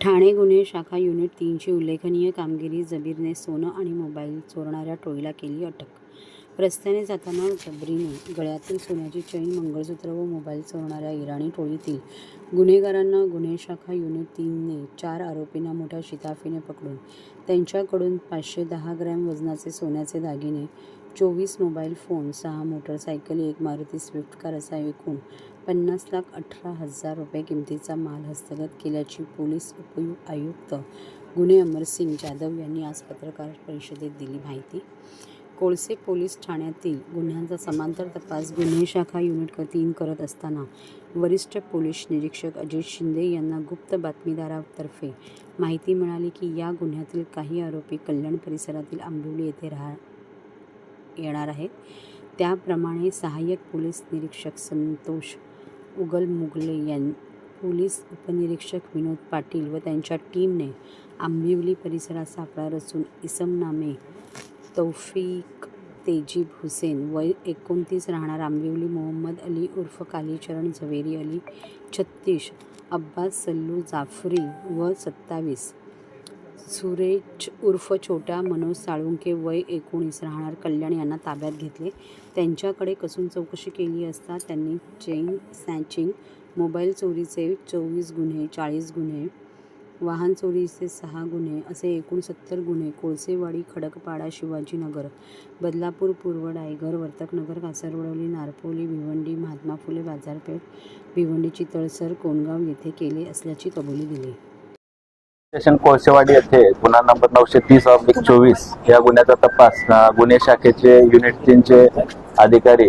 ठाणे गुन्हे शाखा युनिट तीनची उल्लेखनीय कामगिरी जबीरने सोनं आणि मोबाईल चोरणाऱ्या टोळीला केली अटक. रस्त्याने जाताना जबरीने गळ्यातील सोन्याची चैन मंगळसूत्र व मोबाईल चोरणाऱ्या इराणी टोळीतील गुन्हेगारांना गुन्हे शाखा युनिट तीनने चार आरोपींना मोठ्या शिताफीने पकडून त्यांच्याकडून पाचशे दहा ग्रॅम वजनाचे सोन्याचे दागिने चोवीस मोबाईल फोन सहा मोटरसायकल एक मारुती स्विफ्ट कार असा एकूण पन्नास लाख अठरा हजार रुपये किमतीचा माल हस्तगत केल्याची पोलीस उपयु आयुक्त गुन्हे अमरसिंग जाधव यांनी आज पत्रकार परिषदेत दिली माहिती. कोळसे पोलीस ठाण्यातील गुन्ह्यांचा समांतर तपास गुन्हे शाखा युनिट तीन करत असताना वरिष्ठ पोलीस निरीक्षक अजित शिंदे यांना गुप्त बातमीदारातर्फे माहिती मिळाली की या गुन्ह्यातील काही आरोपी कल्याण परिसरातील आंबिवली येथे राहा येणार आहेत. त्याप्रमाणे सहाय्यक पोलीस निरीक्षक संतोष उगल मुगले यां पोलीस उपनिरीक्षक विनोद पाटील व त्यांच्या टीमने आंबिवली परिसरात सापळा रचून इसमनामे तौफिक तेजीब हुसेन वय एकोणतीस राहणार आंबिवली मोहम्मद अली उर्फ कालीचरण झवेरी अली छत्तीस अब्बास सल्लू जाफरी व सत्तावीस सुरेश उर्फ छोट्या मनोज साळुंके वय एकोणीस राहणार कल्याण यांना ताब्यात घेतले. त्यांच्याकडे कसून चौकशी केली असता त्यांनी चेन स्नॅचिंग मोबाईल चोरीचे चोवीस गुन्हे चाळीस गुन्हे वाहन चोरीचे सहा गुन्हे असे एकूण सत्तर गुन्हे कोळसेवाडी खडकपाडा शिवाजीनगर बदलापूर पूर्व डायगर वर्तकनगर कासरवडवली नारपोली भिवंडी महात्मा फुले बाजारपेठ भिवंडीची तळसर कोणगाव येथे केले असल्याची कबुली दिली. स्टेशन कोळसेवाडी येथे गुन्हा नंबर नऊशे तीस ऑब्लिक चोवीस या गुन्ह्याचा तपास गुन्हे शाखेचे युनिट तीनचे अधिकारी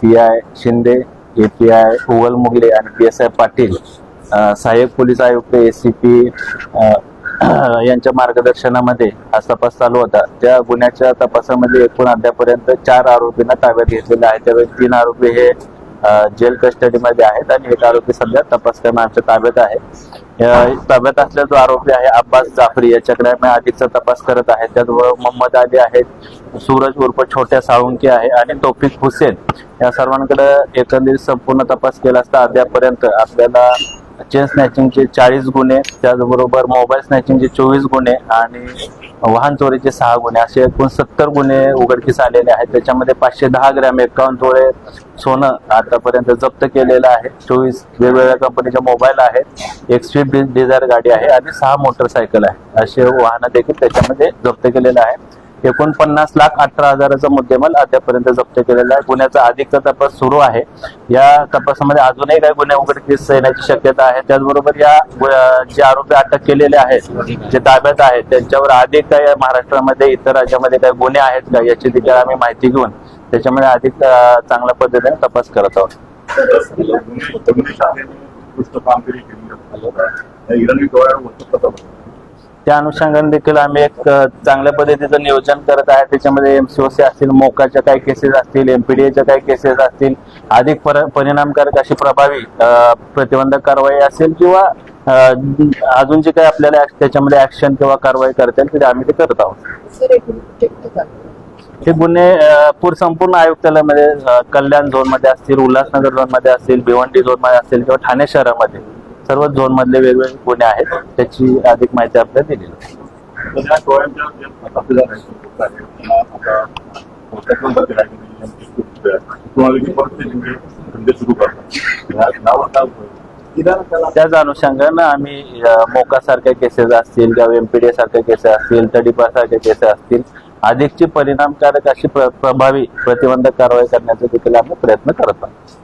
P I Shinde A P I उवल Mugle आणि पी एस आय पाटील सहाय्यक पोलीस आयुक्त ए सी पी यांच्या मार्गदर्शनामध्ये हा तपास चालू होता. त्या गुन्ह्याच्या तपासामध्ये एकूण अद्यापर्यंत चार आरोपींना ताब्यात घेतलेले आहे. त्यावेळी तीन आरोपी हे जेल कस्टडीमध्ये आहेत आणि एक आरोपी सध्या तपास करून आमच्या ताब्यात आहे. ताब्यात असलेला जो आरोपी आहे अब्बास जाफरी. याच्याकडे आम्ही आधीचा तपास करत आहे. त्याचबरोबर मोहम्मद अली आहेत सूरज उर्फ छोट्या साळुंके आहे आणि तौफिक हुसेन. या सर्वांकडे एकंदरीत संपूर्ण तपास केला असता अद्यापर्यंत आपल्याला चेन स्नॅचिंगचे चाळीस गुन्हे त्याचबरोबर मोबाईल स्नॅचिंगचे चोवीस गुन्हे आणि वाहन चोरीचे सहा गुन्हे असे एकूण सत्तर गुन्हे उघडकीस आलेले आहेत. त्याच्यामध्ये पाचशे दहा ग्रॅम एकावन्न तोळे सोनं आतापर्यंत जप्त केलेलं आहे. चोवीस वेगवेगळ्या कंपनीच्या मोबाईल आहेत. एक स्विफ्ट डिझायर गाडी आहे आणि सहा मोटरसायकल आहे. असे वाहनं देखील त्याच्यामध्ये जप्त केलेलं आहे. एकोणपन्नास लाख अठरा हजाराचा मुद्देमाल अद्यापर्यंत जप्त केलेला आहे. गुन्ह्याचा अधिकचा तपास सुरू आहे. या तपासामध्ये अजूनही काही गुन्हे उघडकीस येण्याची शक्यता आहे. त्याचबरोबर या जे आरोपी अटक केलेले आहेत जे ताब्यात आहेत त्यांच्यावर अधिक काही महाराष्ट्रामध्ये इतर राज्यामध्ये काही गुन्हे आहेत का याची देखील आम्ही माहिती घेऊन त्याच्यामध्ये अधिक चांगल्या पद्धतीने तपास करत आहोत. त्या अनुषंगाने देखील आम्ही एक चांगल्या पद्धतीचं नियोजन करत आहे. त्याच्यामध्ये एमसीओसी असतील मोकाच्या काही केसेस असतील एमपीडीएच्या काही केसेस असतील अधिक पर- परिणामकारक अशी प्रभावी प्रतिबंधक कारवाई असेल किंवा अजून जे काही आपल्याला त्याच्यामध्ये ऍक्शन किंवा कारवाई करता येईल ते आम्ही ते करत आहोत. हे गुन्हे पूर संपूर्ण आयुक्तालयामध्ये कल्याण झोनमध्ये असतील उल्हासनगर झोनमध्ये असतील भिवंडी झोनमध्ये असतील किंवा ठाणे शहरामध्ये सर्व झोन मधले वेगवेगळे गुन्हे आहेत त्याची अधिक माहिती आपल्याला दिली आहे. त्याच अनुषंगानं आम्ही मोका सारख्या केसेस असतील किंवा एमपीडी सारख्या केसेस असतील तडीपा सारख्या केसेस असतील अधिकची परिणामकारक अशी प्र- प्रभावी प्रतिबंधक कारवाई करण्याचा देखील आम्ही प्रयत्न करत आहोत